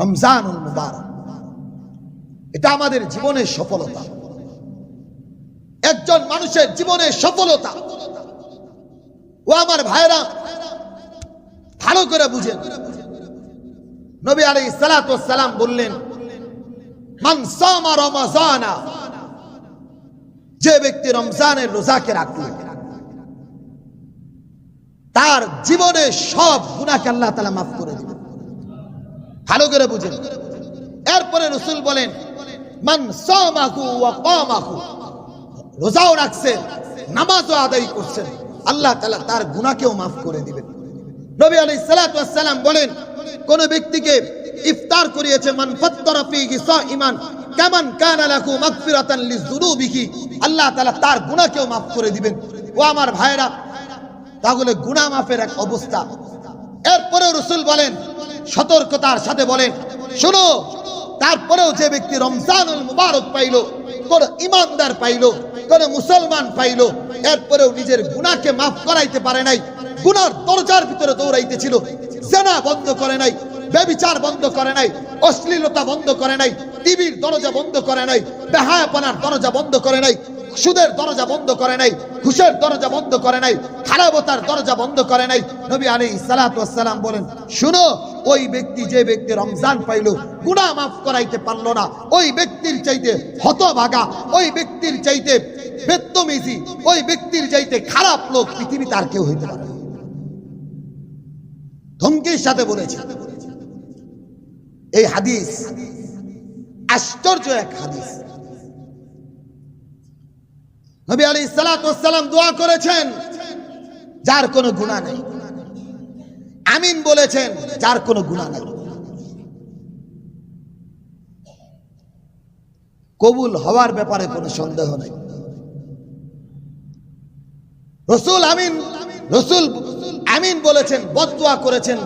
রমজানুল মুবারক। এটা আমাদের জীবনের সফলতা। একজন মানুষের জীবনের সফলতা। ও আমার ভাইরা, ভালো করে বুঝেন। নবী সালাতু সালাম বললেন যে ব্যক্তি রমজানের রোজাকে রাখল, তার জীবনে সব গুনাহকে আল্লাহ তাআলা মাফ করে ভালো করে বুঝেন এরপরে রসুল বলেন, মান সামাহু ওয়া কামাহু। রোজাও রাখছেন, নামাজও আদায় করছেন। আল্লাহ তাআলা তার গুনাহকেও মাফ করে দিবেন। নবী আলাইহিস সালাতু ওয়াস সালাম বলেন, কোন ব্যক্তিকে ইফতার করিয়েছে, মান ফাত্তারা ফীহি সাইমান কামান কানা মাগফিরাতান লিযুনুবিহি। আল্লাহ তাআলা তার গুনাহকেও মাফ করে দিবেন। ও আমার ভাইরা তাহলে গুনাহ মাফের এক অবস্থা। এরপরেও রসুল বলেন, সতর্কতার সাথে বলেন, শোনো, তারপরেও যে ব্যক্তি রমজানুল মুবারক পাইলো, কোন ইমানদার পাইলো, কোন মুসলমান পাইলো, এরপরেও নিজের গুণাকে মাফ করাইতে পারে নাই গুনার দরজার ভিতরে দৌড়াইতেছিল, জেনা বন্ধ করে নাই, ব্যবিচার বন্ধ করে নাই, অশ্লীলতা বন্ধ করে নাই, টিভির দরজা বন্ধ করে নাই, বেহায়াপনার দরজা বন্ধ করে নাই সুদের দরজা বন্ধ করে নাই, ঘুষের দরজা বন্ধ করে নাই, খারাপতার দরজা বন্ধ করে নাই। নবী আলী সালাম বলেন, শুনো, ওই ব্যক্তি যে ব্যক্তি রমজান পাইল, গুনাহ মাফ করাইতে পারল না। ওই ব্যক্তির চাইতে হতভাগা, ওই ব্যক্তির চাইতে বেত্তমিজি ওই ব্যক্তির চাইতে খারাপ লোক পৃথিবীতে আর কেউ হইতে পারে ধমকির সাথে বলেছে। এই হাদিস আশ্চর্য এক হাদিস। নবী আলী সালাম দোয়া করেছেন, যার কোনো গুণা নেই। আমিন বলেছেন, যার কোনো গুণা নেই। কবুল হওয়ার ব্যাপারে কোনো সন্দেহ নেই। রসুল আমিন রসুল আমিন বলেছেন বদুয়া করেছেন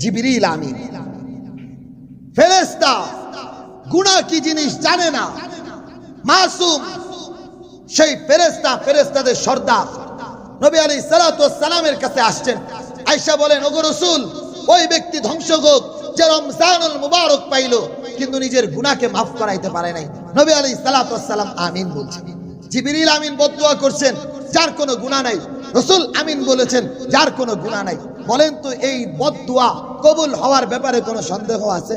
জিবিরিল আমিন। ফেরেস্তা গুণা কি জিনিস জানে না? মাসুম সেই ফেরেস্তা ফেরেস্তাদের সর্দার। নবী আলী সালামের কাছে আসছেন। আয়সা বলেন, ওগো রসুল, ওই ব্যক্তি ধ্বংস হোক, যে রমজানুল মুবারক পাইলো, কিন্তু নিজের গুনাহকে মাফ করাইতে পারে নাই। নবী আলী সালাম আমিন বলছেন। জিবিরিল আমিন বদুয়া করছেন, যার কোনো গুনাহ নাই। রসুল আমিন বলেছেন, যার কোনো গুনাহ নাই। বলেন তো, এই বদুয়া কবুল হওয়ার ব্যাপারে কোনো সন্দেহ আছে?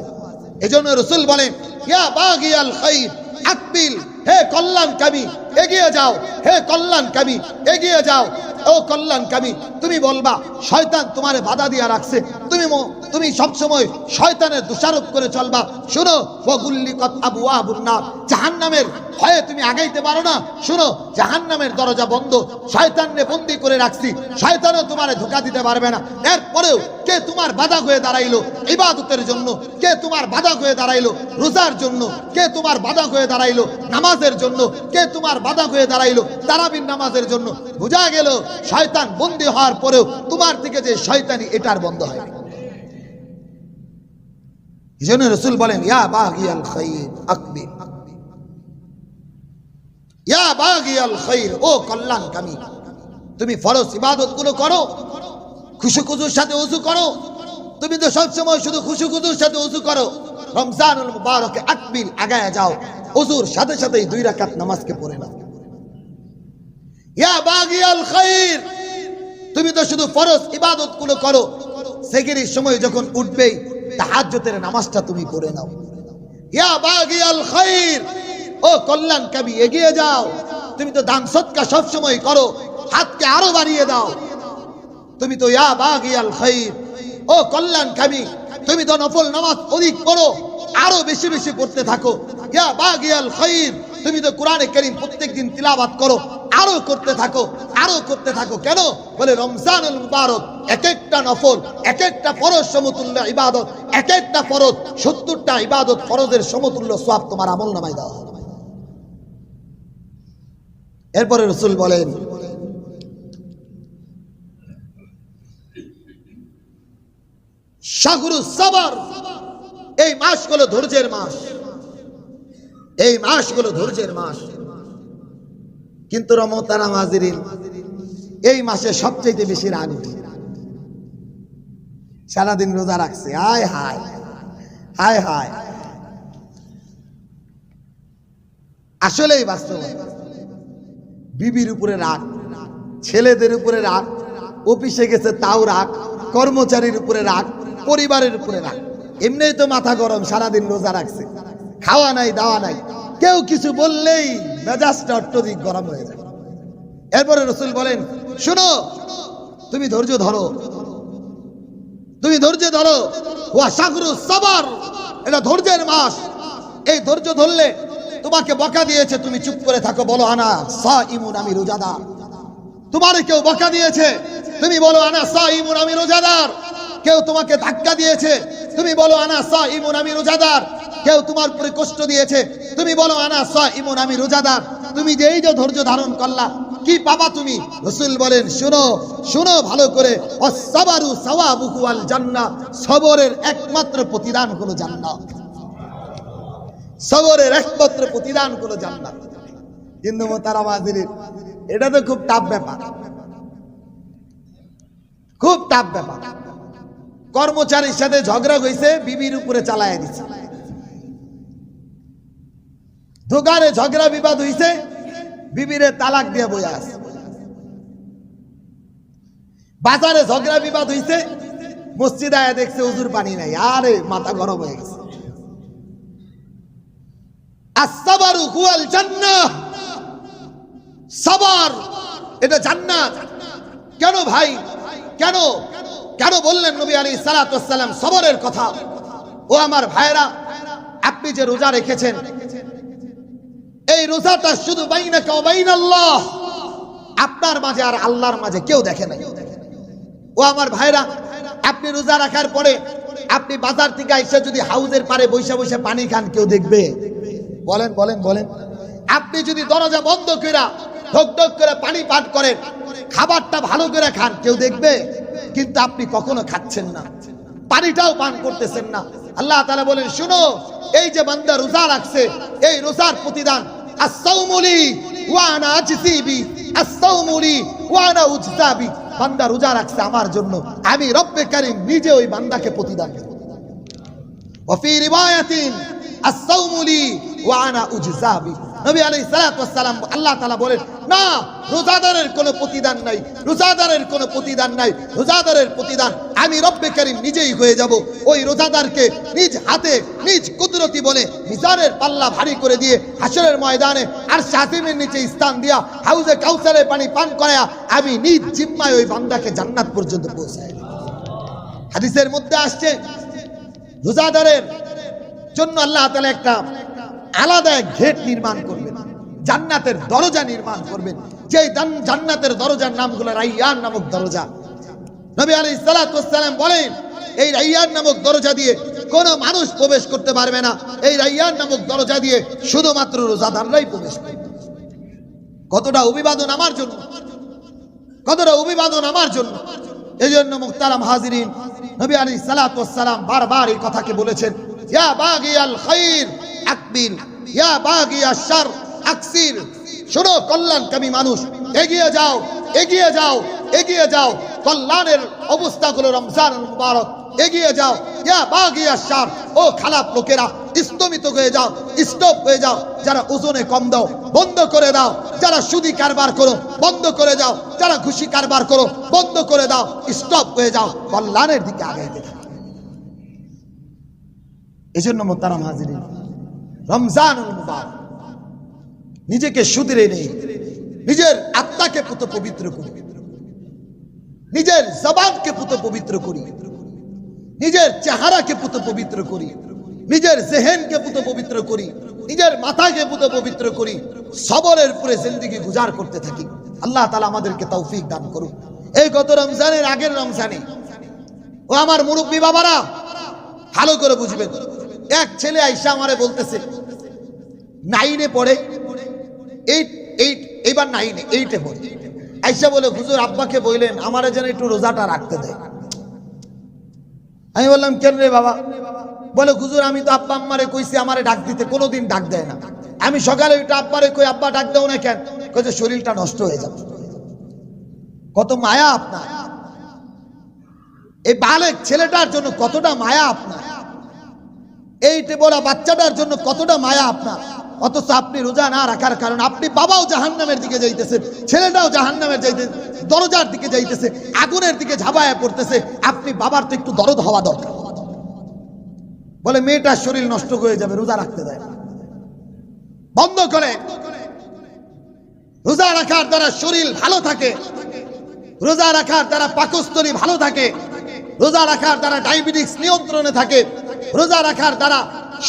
এজন্য রসুল বলেন, ইয়া বাগিয়াল খাইর, আকবিল, হে কল্যাণ কামি এগিয়ে যাও। হে কল্যাণ কামি এগিয়ে যাও। ও কল্যাণ কামি তুমি বলবা, শয়তান তোমারে বাধা দিয়া রাখছে। তুমি তুমি সব সময় শয়তানের দোষারোপ করে চলবা। শুনো বগুল্লি কত আবু আবুন্না জাহান্নামের ভয়ে তুমি আগাইতে পারো না। শুনো, জাহান্নামের দরজা বন্ধ। শয়তানরে বন্দি করে রাখছি। শয়তানও তোমারে ধোকা দিতে পারবে না। এরপরেও কে তোমার বাধা হয়ে দাঁড়াইলো ইবাদতের জন্য? কে তোমার বাধা হয়ে দাঁড়াইলো রোজার জন্য? কে তোমার বাধা হয়ে দাঁড়াইলো নামাজের জন্য? কে তোমার বাধা হয়ে দাঁড়াইলো তারাবির নামাজের জন্য। বোঝা গেল শয়তান বন্দি হওয়ার পরেও তোমার থেকে যে শয়তানি এটার বন্ধ হয় এই জন্য রসুল বলেন, ইয়া খাইর আকবির ইয়া খাইর, ও কল্যাণ কামি তুমি ফরজ ইবাদতগুলো করো খুশু খুজুর সাথে করো। তুমি তো সবসময় শুধু খুশু খুজুর সাথে উজু করো। রমজানুল মুবারকে আকবিল আগায় যাও উজুর সাথে সাথেই দুই রাকাত নামাজকে পড়ে খাইর, তুমি তো শুধু ফরজ ইবাদতগুলো করো। সেগেরির সময় যখন উঠবেই তাহাজ্জুদের নামাজটা তুমি পড়ে নাও। ইয়া ও কল্যাণ কাবি এগিয়ে যাও। তুমি তো দান সৎকা সব সময় করো, হাতকে আরও বাড়িয়ে দাও। তুমি তো ইয়া বাগিয়াল খাইর, ও কল্যাণ কাবি তুমি তো নফল নামাজ অধিক পড়ো। আরও বেশি বেশি করতে থাকো। তুমি তো কোরআনে কারীম প্রত্যেকদিন তিলাবাত করো। আরও করতে থাকো, আরও করতে থাকো। কেন? বলে মুবারক এক একটা নফল এক একটা ফরজ সমতুল্য ইবাদত এক একটা ফরজ, সত্তরটা ইবাদত ফরজের সমতুল্য সব তোমার আমল নামাই দেওয়া এরপরে রসুল বলেন শাহরু সাবার এই মাসগুলো ধৈর্যের মাস। এই মাসগুলো ধৈর্যের মাস। কিন্তু রমতারা মাজিরিন এই মাসে সবচেয়ে বেশি রাগ উঠে সারাদিন রোজা রাখছে। আয় হায় হায় হায়। আসলেই বাস্তবতা। বিবির উপরে রাগ, ছেলেদের উপরে রাগ, অফিসে গেছে তাও রাগ, কর্মচারীর উপরে রাগ, পরিবারের উপরে রাগ। এমনিই তো মাথা গরম, সারাদিন রোজা রাখছে। খাওয়া নাই, দাওয়া নাই। কেউ কিছু বললেই মেজাজটা অত্যধিক গরম হয়ে যায়। এরপরে রসুল বলেন, শুনো, তুমি ধৈর্য ধরো। তুমি ধৈর্য ধরো। ওয়া সবার, এটা ধৈর্যের মাস। এই ধৈর্য ধরলে তোমাকে বকা দিয়েছে, তুমি চুপ করে থাকো, বলো আনা সা ইমুন আমি রোজাদার। তোমার কেউ বকা দিয়েছে, তুমি বলো আনা সা ইমুন আমি রোজাদার। কেউ তোমাকে ধাক্কা দিয়েছে। তুমি বলো, আনা সা ইমুন আমি রোজাদার। কেউ তোমার উপরে কষ্ট দিয়েছে। তুমি বলো, আনা সা ইমুন আমি রোজাদার। তুমি যে এই যে ধৈর্য ধারণ করলা, কি পাবা তুমি? রসুল বলেন, শুনো শুনো ভালো করে। অসাবারু সাওয়াবুহু আল জান্নাহ। সবরের একমাত্র প্রতিদান হলো জান্নাত সবরের একমাত্র প্রতিদান হলো জান্নাত কিন্তু মোতারা মাজিরির এটা তো খুব টাফ ব্যাপার। খুব টাফ ব্যাপার। কর্মচারীর সাথে ঝগড়া হয়েছে বিবির উপরে চালায় দিচ্ছে দোকানে ঝগড়া বিবাদ হইছে, বিবিরে তালাক দিয়ে বই আছে। বাজারে ঝগড়া বিবাদ হইছে, মসজিদে আয়া দেখছে হুজুর পানি নাই, আরে মাথা গরম হয়ে গেছে। আসসাবারু হুয়াল জান্নাহ। সাবার, এটা জান্নাত। কেন ভাই? কেন? কেন বললেন, নবী আলী সালাতাম সবরের কথা। ও আমার ভাইরা আপনি যে রোজা রেখেছেন, এই রোজাটা শুধু আপনার মাঝে আর আল্লাহর মাঝে কেউ দেখে নাই। ও আমার ভাইরা আপনি রোজা রাখার পরে, আপনি বাজার থেকে এসে যদি হাউজের পারে বসে বসে পানি খান, কেউ দেখবে? বলেন বলেন বলেন। আপনি যদি দরজা বন্ধ করে ঢক ঢক করে পানি পান করেন, খাবারটা ভালো করে খান, কেউ দেখবে? কিন্তু আপনি কখনো খাচ্ছেন না। পানিটাও পান করতেছেন না। আল্লাহ তালা বলেন, শুনো, এই যে বান্দা রোজা রাখছে, এই রোজার প্রতিদান আমার জন্য। আমি নিজে ওই বান্দাকে নবী আলাইহিস সালাতু আল্লাহ তাআলা বলেন, না, রোজাদারের কোনো প্রতিদান নাই, রোজাদারের কোনো প্রতিদান নাই, রোজাদারের প্রতিদান আমি রব্বে কারীম নিজেই হয়ে যাব। ওই রোজাদারকে নিজ হাতে, নিজ কুদরতি বলে মিজানের পাল্লা ভারী করে দিয়ে হাসরের ময়দানে আর শাসিমের নিচে স্থান দিয়া হাউজে কাউসারের পানি পান করায়া আমি নিজ জিম্মায় ওই বান্দাকে জান্নাত পর্যন্ত পৌঁছাই হাদিসের মধ্যে আসছে, রোজাদারের জন্য আল্লাহ তাআলা একটা আলাদা এক গেট নির্মাণ করবেন। জান্নাতের দরজা নির্মাণ করবেন। যে জান্নাতের দরজার নাম হলো রাইয়ান নামক দরজা। নবী সালাতু ওয়াসসালাম বলেন, এই রাইয়ান নামক দরজা দিয়ে কোন মানুষ প্রবেশ করতে পারবে না। এই রাইয়ান নামক দরজা দিয়ে শুধুমাত্র রোজাদাররাই প্রবেশ করবে। কতটা অভিবাদন আমার জন্য। কতটা অভিবাদন আমার জন্য। এই জন্য মুক্তারাম হাজিরিন নবী আলী সালাম বারবার এই কথাকে বলেছেন আকবিল ইয়া বাগিয়া শার আকসির। শোনো, কল্যাণকামী মানুষ, এগিয়ে যাও এগিয়ে যাও এগিয়ে যাও। কল্যাণের অবস্থাগুলো রমজান মুবারক। এগিয়ে যাও, ইয়া বাগিয়া শার ও খারাপ লোকেরা, স্তমিত হয়ে যাও স্টপ হয়ে যাও, যারা ওজনে কম দাও, বন্ধ করে দাও। যারা সুদি কারবার করো, বন্ধ করে যাও যারা খুশি কারবার করো, বন্ধ করে দাও স্টপ হয়ে যাও। কল্যাণের দিকে থাকো। এই জন্য মোতারাম হাজির নিজেকে সুদরে নেই। নিজের আত্মাকে পুত পবিত্র করি। নিজের জবানকে পুত পবিত্র করি। নিজের চেহারাকে পুত পবিত্র করি। নিজের জেহেনকে পুত পবিত্র করি। নিজের মাথাকে পুত পবিত্র করি। সবরের উপরে জিন্দিগি গুজার করতে থাকি। আল্লাহ তালা আমাদেরকে তৌফিক দান করুন এই গত রমজানের আগের রমজানে, ও আমার মুরব্বী বাবারা, ভালো করে বুঝবেন। এক ছেলে আইসা আমারে বলতেছে নাইনে পড়ে। এইট এইট এবার নাইনে এইটে পড়ে। আইসা বলে, হুজুর, আব্বাকে বললেন আমারে যেন একটু রোজাটা রাখতে দেয়। আমি বললাম, কেন রে বাবা? বলে, হুজুর, আমি তো আব্বা আম্মারে কইছি, আমারে ডাক দিতে, কোনোদিন ডাক দেয় না। আমি সকালে ওইটা আব্বারে কই, আব্বা, ডাক দেও না কেন? কইছে, শরীরটা নষ্ট হয়ে যাবে। কত মায়া আপনার। এই বালেক ছেলেটার জন্য কতটা মায়া আপনার। এইটে বড় বাচ্চাটার জন্য কতটা মায়া আপনার। অথচ আপনি রোজা না রাখার কারণ আপনি বাবাও জাহান্নামের দিকে যাইতেছে, ছেলেটাও জাহান্নামের যাইতে, দরজার দিকে যাইতেছে, আগুনের দিকে ঝাবায় পড়তেছে। আপনি বাবার তো একটু দরদ হওয়া দরকার। বলে মেয়েটার শরীর নষ্ট হয়ে যাবে, রোজা রাখতে দেয় বন্ধ করে। রোজা রাখার দ্বারা শরীর ভালো থাকে। রোজা রাখার দ্বারা পাকস্থলী ভালো থাকে। রোজা রাখার দ্বারা ডায়াবেটিস নিয়ন্ত্রণে থাকে। রোজা রাখার দ্বারা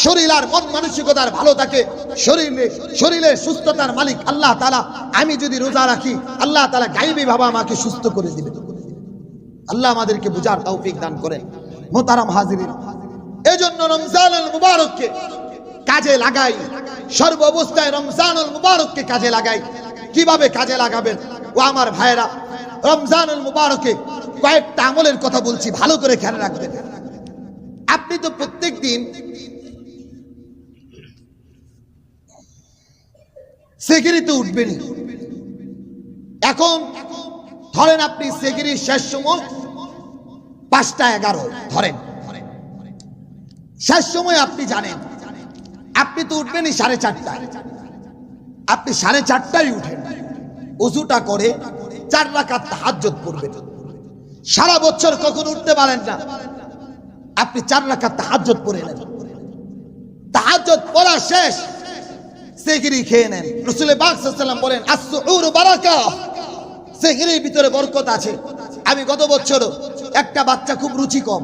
শরীর আর মন মানসিকতার ভালো থাকে, শরীরে শরীরের সুস্থতার মালিক আল্লাহ তালা আমি যদি রোজা রাখি, আল্লাহ তালা গাইবি ভাবা আমাকে সুস্থ করে দিবে। আল্লাহ আমাদেরকে বুঝার তৌফিক দান করেন। মোতারাম হাজিরিন, এজন্য রমজানুল মুবারককে কাজে লাগাই। সর্ব অবস্থায় রমজানুল মুবারককে কাজে লাগাই। কীভাবে কাজে লাগাবেন? ও আমার ভাইয়েরা, রমজানুল মুবারকে কয়েকটা আমলের কথা বলছি, ভালো করে খেয়াল রাখবেন। আপনি তো প্রত্যেক দিন সেগিরিতে উঠবেনই। এখন ধরেন আপনি সেগিরির শেষ সময় পাঁচটা এগারো, ধরেন। শেষ সময় আপনি জানেন, আপনি তো উঠবেনই সাড়ে চারটায়। আপনি সাড়ে চারটায় উঠেন, উজুটা করে চার রাকাত হাজ্জত করবেন সারা বছর কখন উঠতে পারেন না। আপনি চার রাকাত হাজ্জত পড়ে নেন তাহাজ্জত পড়া শেষ সেগিরি খেয়ে নেন। রসুলের বাকসাল্লাম বলেন আসুর বারাকা। সেগিরির ভিতরে বরকত আছে। আমি গত বছর একটা বাচ্চা খুব রুচি কম।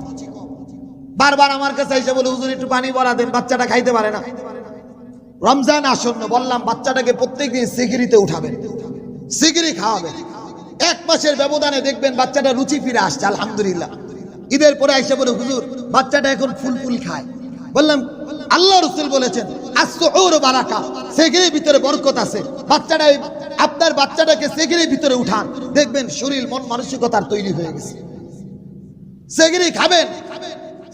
বারবার আমার কাছে এসে বলে, হুজুর, একটু পানি বলা দেন, বাচ্চাটা খাইতে পারে না। রমজান আসন্ন বললাম, বাচ্চাটাকে প্রত্যেকদিন সিগিরিতে উঠাবেন। সিগিরি খাওয়াবেন। এক মাসের ব্যবধানে দেখবেন বাচ্চাটা রুচি ফিরে আসছে, আলহামদুলিল্লাহ। ঈদের পরে এসে বলে, হুজুর, বাচ্চাটা এখন ফুল ফুল খায়। বললাম, আল্লাহ রসুল বলেছেন বারাকা সেগিরির ভিতরে বরকত আছে। বাচ্চাটা আপনার বাচ্চাটাকে সেগিরির ভিতরে উঠান। দেখবেন শরীর, মন মানসিকতার তৈরি হয়ে গেছে। সেগিরি খাবেন।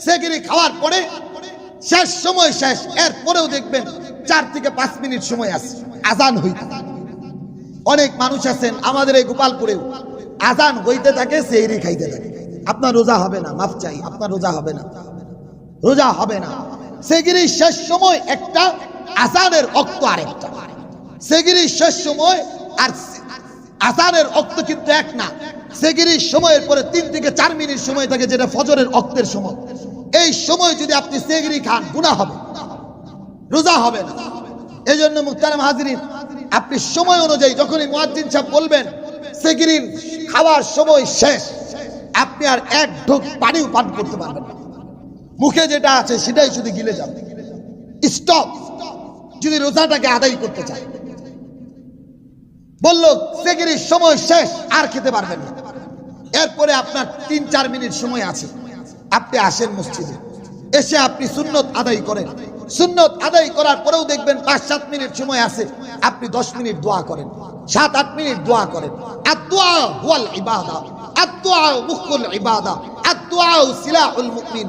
সেগিরি খাওয়ার পরে শেষ সময় শেষ। এর পরেও দেখবেন চার থেকে পাঁচ মিনিট সময় আছে। আজান হইতে অনেক মানুষ আছেন আমাদের এই গোপালপুরেও। আজান হইতে থাকে সেহরি খাইতে থাকে। আপনার রোজা হবে না, মাফ চাই। আপনার রোজা হবে না। রোজা হবে না। সেগিরির শেষ সময় একটা আজানের অক্ত আরেকটা। সেগিরির শেষ সময় আর আজানের অক্ত কিন্তু এক না। সেগিরির সময়ের পরে তিন থেকে চার মিনিট সময় থাকে যেটা ফজরের অক্তের সময়। এই সময় যদি আপনি সেগিরি খান গুণা হবে। রোজা হবে না। এই জন্য মুক্তারাম হাজিরিন, আপনি সময় অনুযায়ী যখনই মুয়াজ্জিন সাহেব বলবেন, সেগিরির খাওয়ার সময় শেষ। আপনি আর এক ঢোক পানিও পান করতে পারবেন মুখে যেটা আছে সেটাই শুধু গিলে যাবে স্টপ যদি রোজাটাকে আদায় করতে চায়। বলল সেগিরির সময় শেষ, আর খেতে পারবেন না। এরপরে আপনার তিন চার মিনিট সময় আছে। আপনি আসেন মসজিদে। এসে আপনি সুন্নত আদায় করেন। সুন্নত আদায় করার পরেও দেখবেন পাঁচ সাত মিনিট সময় আছে। আপনি দশ মিনিট দোয়া করেন। সাত আট মিনিট দোয়া করেন। হুয়াল ইবাদা। দোয়া মুখুল ইবাদা। আর দোয়া সিলাহুল মুমিন।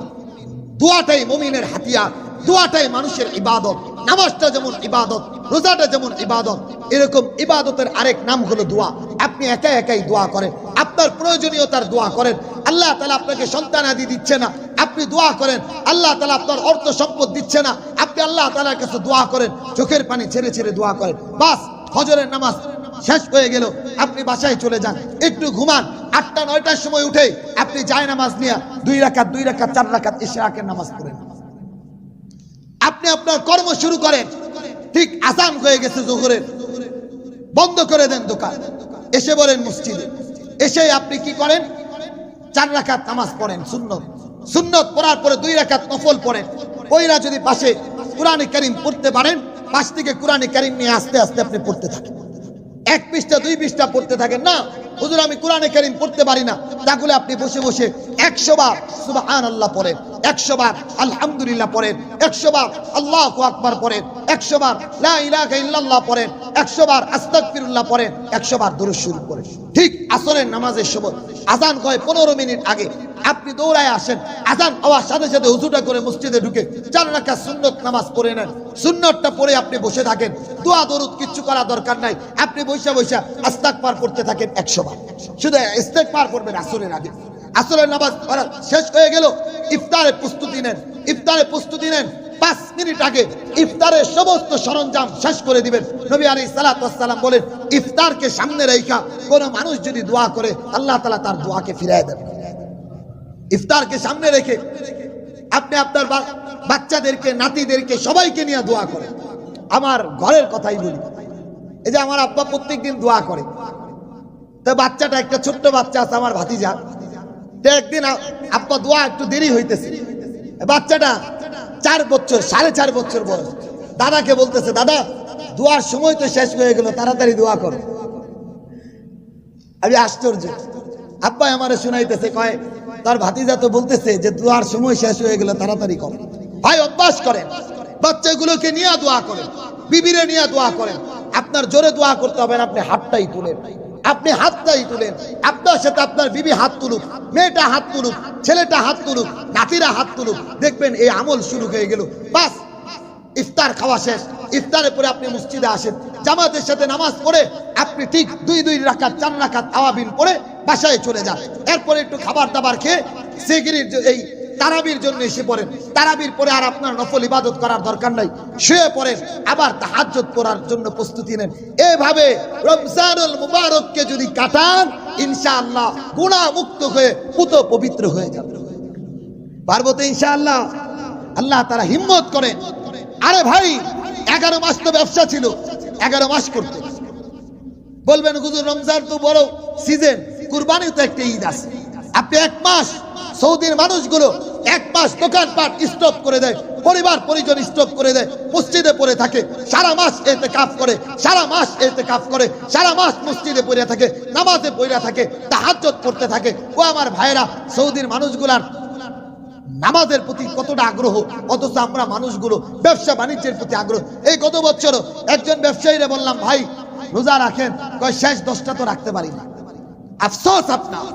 দোয়াটাই মুমিনের হাতিয়ার দোয়াটাই মানুষের ইবাদত, নামাজটা যেমন ইবাদত, রোজাটা যেমন ইবাদত, এরকম ইবাদতের আরেক নাম হলো দোয়া। আপনি একা একাই দোয়া করেন। আপনার প্রয়োজনীয়তার দোয়া করেন। আল্লাহ তালা আপনাকে সন্তান আদি দিচ্ছে না। আপনি দোয়া করেন। আল্লাহ তালা আপনার অর্থ সম্পদ দিচ্ছে না। আপনি আল্লাহ তালার কাছে দোয়া করেন। চোখের পানি ছেড়ে ছেড়ে দোয়া করেন। বাস, হজরের নামাজ। শেষ হয়ে গেল। আপনি বাসায় চলে যান। একটু ঘুমান। আটটা, নয়টার সময় উঠে আপনি যায় নামাজ নিয়ে দুই রাকাত দুই রাকাত, চার রাকাত ইশরাকের নামাজ পড়েন। আপনি আপনার কর্ম শুরু করেন। ঠিক আসান হয়ে গেছে জোহরের। বন্ধ করে দেন দোকান। এসে বলেন মসজিদে। এসে আপনি কি করেন? চার রাকাত নামাজ পড়েন, সুন্নত। সুন্নত পড়ার পরে দুই রাকাত নফল পড়েন। ওইরা যদি পাশে কোরআনে কারিম পড়তে পারেন, পাশ থেকে কোরআনে কারিম নিয়ে আস্তে আস্তে আপনি পড়তে থাকেন। এক পৃষ্ঠা দুই পৃষ্ঠা পড়তে থাকেন না হুজুর, আমি কোরআনে কারিম পড়তে পারি না। তাহলে আপনি বসে বসে একশো বার সুবাহান আল্লাহ পড়েন, একশো বার আলহামদুলিল্লাহ পড়েন, একশো বার আল্লাহ আকবার পড়েন, একশো বার লা ইলাহা ইল্লাল্লাহ পড়েন, একশো বার আস্তাগফিরুল্লাহ পড়েন, একশো বার দরুদ শরীফ পড়েন। ঠিক আসরের নামাজের সময় আজান কয় পনেরো মিনিট আগে। আপনি দৌড়ায় আসেন, আজান হওয়ার সাথে সাথে উজুটা করে মসজিদে ঢুকে চার রাখা সুন্নত নামাজ পড়ে নেন। সুন্নতটা পড়ে আপনি বসে থাকেন। দোয়া দরুদ কিচ্ছু করা দরকার নাই। আপনি বৈশা বৈশা আস্তাক পার করতে থাকেন একশো বার শুধু ইস্তেক পার করবেন আসরের আগে। আসরের নামাজ পড়া শেষ হয়ে গেল, ইফতারের প্রস্তুতি নেন, ইফতারের প্রস্তুতি নেন। পাঁচ মিনিট আগে ইফতারের সমস্ত সরঞ্জাম শেষ করে দিবেন। নবী আলী সালাতাম বলেন, ইফতারকে সামনে রেখা কোনো মানুষ যদি দোয়া করে, আল্লাহ তালা তার দোয়াকে ফিরাই দেন। ইফতারকে সামনে রেখে আপনি আপনার বাচ্চাদেরকে, নাতিদেরকে সবাইকে নিয়ে দোয়া করেন। আমার ঘরের কথাই বলি, এই যে আমার আব্বা প্রত্যেকদিন দোয়া করে। তো বাচ্চাটা একটা ছোট্ট বাচ্চা আছে আমার ভাতিজা। তো একদিন আব্বা দোয়া একটু দেরি হইতেছে। বাচ্চাটা চার বছর, সাড়ে চার বছর বয়স। দাদাকে বলতেছে, দাদা, দোয়ার সময় তো শেষ হয়ে গেল, তাড়াতাড়ি দোয়া করো। আমি আশ্চর্য। আব্বাই আমারে শুনাইতেছে, কয়, তার ভাতিজা তো বলতেছে যে দোয়ার সময় শেষ হয়ে গেল, তাড়াতাড়ি করো। ভাই, অভ্যাস করেন। বাচ্চাগুলোকে নিয়ে দোয়া করেন। বিবিরে নিয়ে দোয়া করেন। আপনার জোরে দোয়া করতে হবে আপনি হাতটাই তুলেন। আপনি হাতটাই তুলেন। আপনার সাথে আপনার বিবি হাত তুলুক, মেয়েটা হাত তুলুক, ছেলেটা হাত তুলুক, নাতিরা হাত তুলুক, দেখবেন এই আমল শুরু হয়ে গেল। বাস, ইফতার খাওয়া শেষ। ইফতারের পরে আপনি মসজিদে আসেন। জামাতের সাথে নামাজ পড়ে আপনি ঠিক দুই দুই রাখাত চার রাখাত আওয়াবিন পড়ে বাসায় চলে যান। এরপরে একটু খাবার দাবার খেয়ে, সেগিরির এই তারাবির জন্য এসে পড়েন। তারাবির পরে আর আপনার নফল ইবাদত করার দরকার নাই। শুয়ে পড়েন, আবার তাহাজ্জুদ করার জন্য প্রস্তুতি নেন। এভাবে রমজানুল মুবারককে যদি কাটান, ইনশাআল্লাহ গুনাহ মুক্ত হয়ে পুত পবিত্র হয়ে যাবে। পারব তো ইনশাআল্লাহ? আল্লাহ তারা হিম্মত করে আরে ভাই, এগারো মাস তো ব্যবসা ছিল। এগারো মাস করতে। বলবেন, হুজুর, রমজান তো বড় সিজন কুরবানি তো একটা ঈদ আছে। আপনি এক মাস সৌদির মানুষগুলো এক মাস দোকানপাট স্টপ করে দেয়, পরিবার, পরিজন স্টপ করে দেয়, মসজিদে পড়ে থাকে, সারা মাস এতে কাপ করে, সারা মাস এতে কাপ করে, সারা মাস মসজিদে পড়ে থাকে, নামাজে পড়ে থাকে তাহাজ্জত করতে থাকে। ও আমার ভাইরা সৌদির মানুষগুলার নামাজের প্রতি কতটা আগ্রহ, অথচ আমরা মানুষগুলো ব্যবসা বাণিজ্যের প্রতি আগ্রহ। এই গত বছর একজন ব্যবসায়ীরা বললাম, ভাই, রোজা রাখেন। কয়, শেষ দশটা তো রাখতে পারি না। আফসোস আপনার।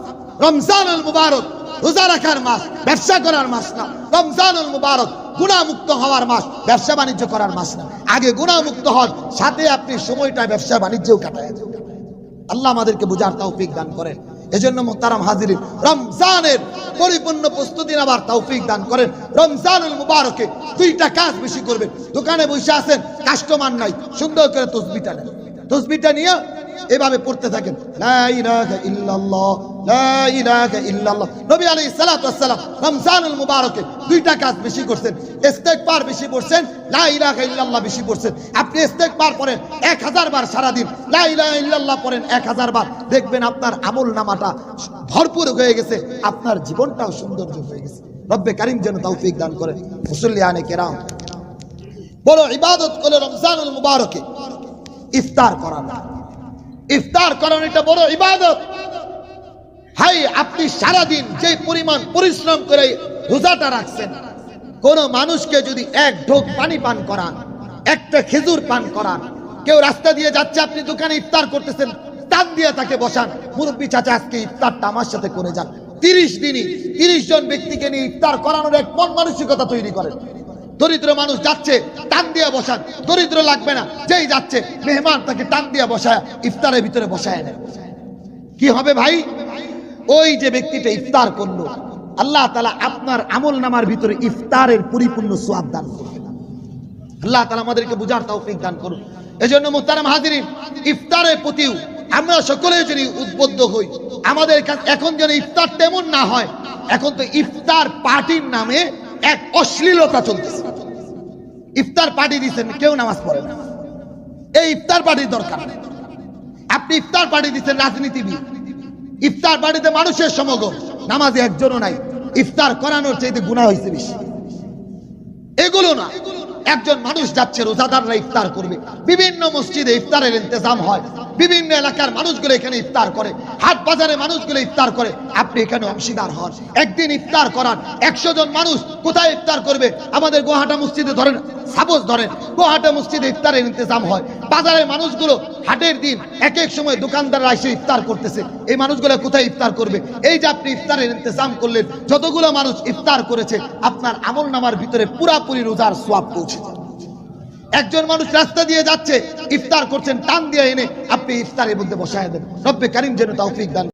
রমজানুল মুবারক রোজা রাখার মাস, ব্যবসা করার মাস না। রমজানুল মুবারক গুণামুক্ত হওয়ার মাস, ব্যবসা বাণিজ্য করার মাস না। আগে গুণামুক্ত হন, সাথে আপনি সময়টা ব্যবসা বাণিজ্যও কাটায় আল্লাহ আমাদেরকে বুঝার তৌফিক দান করেন। এজন্য মোহতারাম হাজির রমজানের পরিপূর্ণ প্রস্তুতি নেবার তৌফিক দান করেন। রমজানুল মুবারকে দুইটা কাজ বেশি করবেন। দোকানে বসে আছেন, কাস্টমার নাই, সুন্দর করে তসবিটা নেন। তসবিটা নিয়ে এভাবে পড়তে থাকেন। লা ইলাহা ইল্লাল্লাহ। নবী আলাইহিস সালাতু রমজানুল মুবারকে দুইটা কাজ বেশি করছেন। ইস্তেগফার বেশি পড়ছেন, লা ইল্লাল্লাহ বেশি পড়ছেন। আপনি ইস্তেগফার পড়েন 1000 বার সারা দিন ইল্লাল্লাহ পড়েন 1000 বার। দেখবেন আপনার আমল নামাটা ভরপুর হয়ে গেছে, আপনার জীবনটাও সৌন্দর্য হয়ে গেছে। রব্বে কারীম যেন তৌফিক দান করেন। মুসল্লিয়ানে কেরাম। বড় ইবাদত করে রমজানুল মুবারকে ইফতার করানো ইফতার করানো এটা বড় ইবাদত। হাই আপনি সারাদিন যে পরিমাণ পরিশ্রম করে রোজাটা রাখছেন, কোন মানুষকে যদি এক ঢোক পানি পান করান, একটা খেজুর পান করান, কেউ রাস্তা দিয়ে যাচ্ছে, আপনি দোকানে ইফতার করতেছেন টান দিয়ে তাকে বসান, মুরব্বী চাচা আজকে ইফতারটা আমার সাথে করে যান। তিরিশ দিনই, তিরিশ জন ব্যক্তিকে নিয়ে ইফতার করানোর এক মন মানসিকতা তৈরি করেন। দরিদ্র মানুষ যাচ্ছে টান দিয়ে বসান, দরিদ্র লাগবে না, যেই যাচ্ছে, মেহমান তাকে টান দিয়ে বসায়, ইফতারের ভিতরে বসায় কি হবে ভাই? ওই যে ব্যক্তিটা ইফতার করল, আল্লাহ তালা আপনার আমল নামার ভিতরে ইফতারের পরিপূর্ণ সোয়াব দান করবেন আল্লাহ তালা আমাদেরকে বুঝার তৌফিক দান করুন। এজন্য মুহতারাম হাজিরিন, ইফতারের প্রতিও আমরা সকলে যদি উদ্বুদ্ধ হই, আমাদের এখন যেন ইফতার তেমন না হয়, এখন তো ইফতার পার্টির নামে এক অশ্লীলতা চলতেছে। ইফতার পার্টি দিচ্ছেন কেউ নামাজ পড়ে না। এই ইফতার পার্টির দরকার। আপনি ইফতার পার্টি দিচ্ছেন রাজনীতিবিদ। ইফতার বাড়িতে মানুষের সমগম, নামাজে একজনও নাই। ইফতার করানোর চাইতে গুণা হয়েছে বেশি। এগুলো না, একজন মানুষ যাচ্ছে, রোজাদাররা ইফতার করবে। বিভিন্ন মসজিদে ইফতারের ইন্তজাম হয়। বিভিন্ন এলাকার মানুষগুলো এখানে ইফতার করে, হাট বাজারে মানুষগুলো ইফতার করে। আপনি এখানে অংশীদার হন। একদিন ইফতার করান। একশো জন মানুষ কোথায় ইফতার করবে? আমাদের গোহাটা মসজিদে ধরেন সাপোজ ধরেন গোহাটা মসজিদে ইফতারের ইন্তজাম হয়। বাজারের মানুষগুলো হাটের দিন এক এক সময় দোকানদাররা এসে ইফতার করতেছে। এই মানুষগুলো কোথায় ইফতার করবে? এই যে আপনি ইফতারের ইন্তজাম করলেন, যতগুলো মানুষ ইফতার করেছে, আপনার আমল নামার ভিতরে পুরাপুরি রোজার সোয়াব পৌঁছে যাবে। একজন মানুষ রাস্তা দিয়ে যাচ্ছে, ইফতার করছেন, টান দিয়ে এনে আপনি ইফতারের মধ্যে বসায় দেন। রব্বে কারিম যেন তৌফিক দান